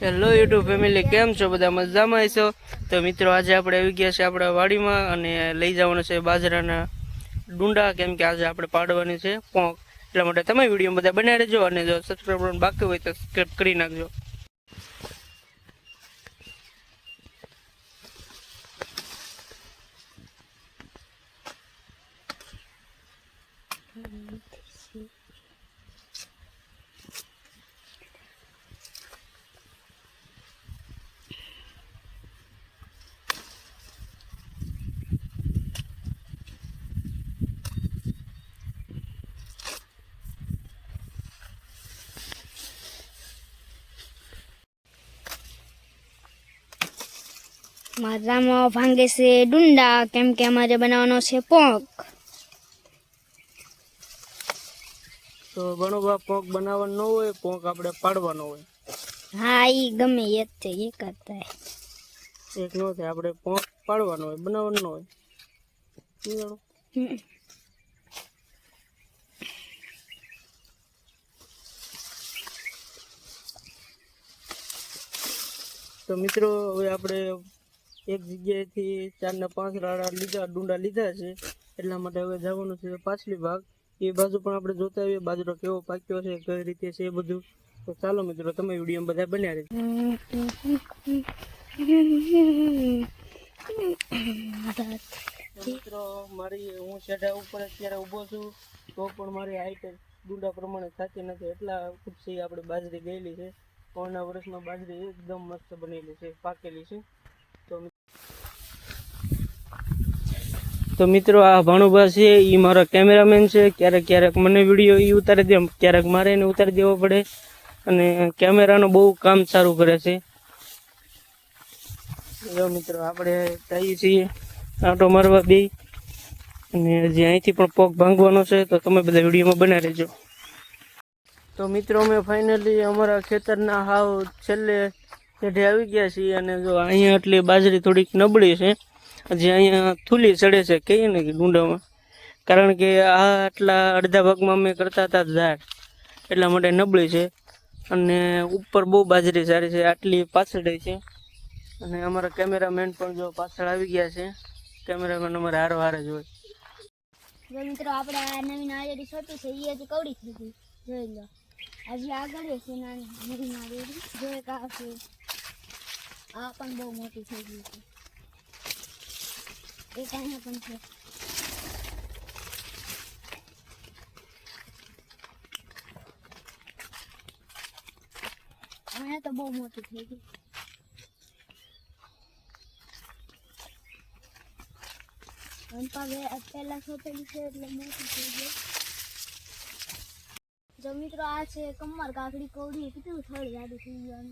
Hello YouTube family કેમ છો? બધા મજામાં હશો? તો મિત્રો, આજે આપણે આવી ગયા છે આપણા વાડીમાં અને લઈ જવાનું છે બાજરાના ડુંડા. કેમ કે આજે આપણે પાડવાની છે પોંક. એટલા માટે તમે વીડિયો બધા બનાવી રહેજો અને જો સબસ્ક્રાઈબ બાકી હોય તો સબસ્ક્રાઈબ કરી નાખજો. મારામાં ભાંગે છે ડુંડા કેમ કે અમારે બનાવવાનો છે પોંક. તો ઘણો બધા પોંક બનાવવાનો ન હોય પોંક આપણે પાડવાનો હોય. હા ઈ ગમે એ જ છે એ કરતા એક ન થાય આપણે પોંક પાડવાનો હોય બનાવવાનો હોય? તો મિત્રો હવે આપણે એક જગ્યાએથી ચારના પાંચ રાડા લીધા, ડુંડા લીધા છે. એટલા માટે હવે જવાનું છે પાછલી ભાગ. એ બાજુ પણ આપણે જોતા આવીએ, બાજરો કેવો પાક્યો છે, કઈ રીતે છે એ બધું. તો ચાલો મિત્રો, તમે વીડિયો બધા બન્યા રહેજો. મિત્રો, મારી હું શેઢા ઉપર અત્યારે ઊભો છું, તો પણ મારી હાઈટ ડુંડા પ્રમાણે સાચી નથી. એટલા ખુશી આપણે બાજરી ગયેલી છે. કોણના વર્ષમાં બાજરી એકદમ મસ્ત બનેલી છે, પાકેલી છે તો મિ- તો મિત્રો, આ ભાણુભા છે એ મારા કેમેરામેન છે. ક્યારેક ક્યારેક મને વીડિયો એ ઉતારી દે, ક્યારેક મારે એને ઉતારી દેવો પડે. અને કેમેરાનું બહુ કામ સારું કરે છે. જો મિત્રો, આપણે જઈએ છીએ આંટો મારવા બે. અને હજી અહીંથી પણ પગ ભાંગવાનો છે, તો તમે બધા વિડીયોમાં બનાવી રહેજો. તો મિત્રો, અમે ફાઇનલી અમારા ખેતરના હાવ છેલ્લે હેઠે આવી ગયા છીએ. અને જો અહીંયા એટલી બાજરી થોડીક નબળી છે. હજી અહીંયા થૂલી ચડે છે, કહીએ ને કે ડુંડામાં કારણ કે આ આટલા અડધા ભાગમાં અમે કરતા હતા ઝાડ. એટલા માટે નબળી છે. અને ઉપર બહુ બાજરી સારી છે, આટલી પાછળ છે. અને અમારા કેમેરામેન પણ જો પાછળ આવી ગયા છે. કેમેરામેન અમારે હારો હારે જ હોય. જો મિત્રો, આપણે આ નવી નાળિયેરી છોટી છે એ હજી કવડી થઈ ગઈ. જોઈ લો. હજી આગળ છે નાની નવી નાળિયેરી જો એક આ પણ બહુ મોટી થઈ ગઈ છે. અહીંયા પણ છે અહીંયા તો બહુ મોટી થઈ ગયું અંપા પહેલા સોંપેલી છે એટલે મોટી થઈ ગઈ જો મિત્રો આ છે કમર કાકડી કવડી કેટલું થડ જાડું થઈ ગયું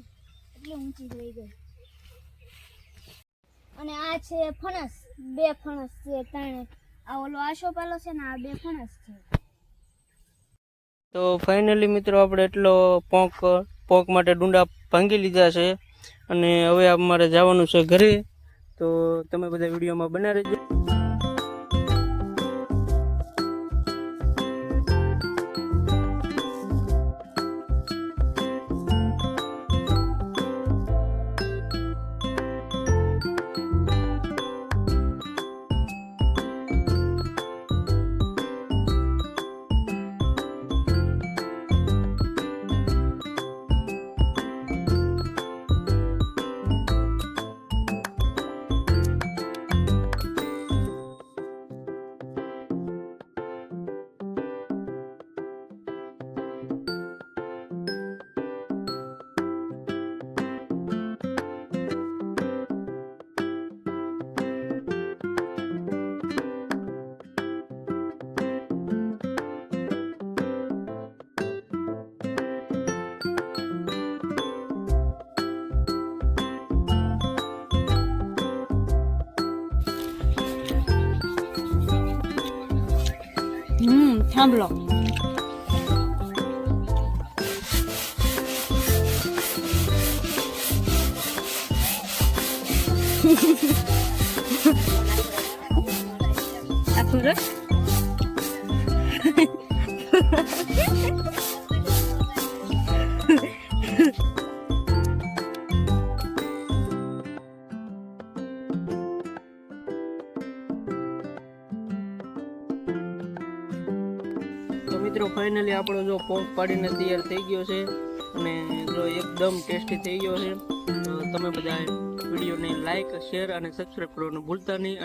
એટલી ઊંચી થઈ ગઈ. અને આ છે ફણસ. બે ફણસ છે, ત્રણે. આ ઓલો આશો પાલો છે ને, આ બે ફણસ છે. તો ફાઇનલી મિત્રો આપણે એટલો પોંક પોંક માટે ડુંડા ભાંગી લીધા છે. અને હવે અમારે જવાનું છે ઘરે. તો તમે બધા વિડીયોમાં બના રહેજો. pain blanc. મિત્રો ફાઇનલી આપણો જો પોંક પાડીને તૈયાર થઈ ગયો છે અને જો એકદમ ટેસ્ટી થઈ ગયો છે. તમે બધા વિડીયોને લાઇક શેર અને સબસ્ક્રાઈબ કરવાનું ભૂલતા નહીં.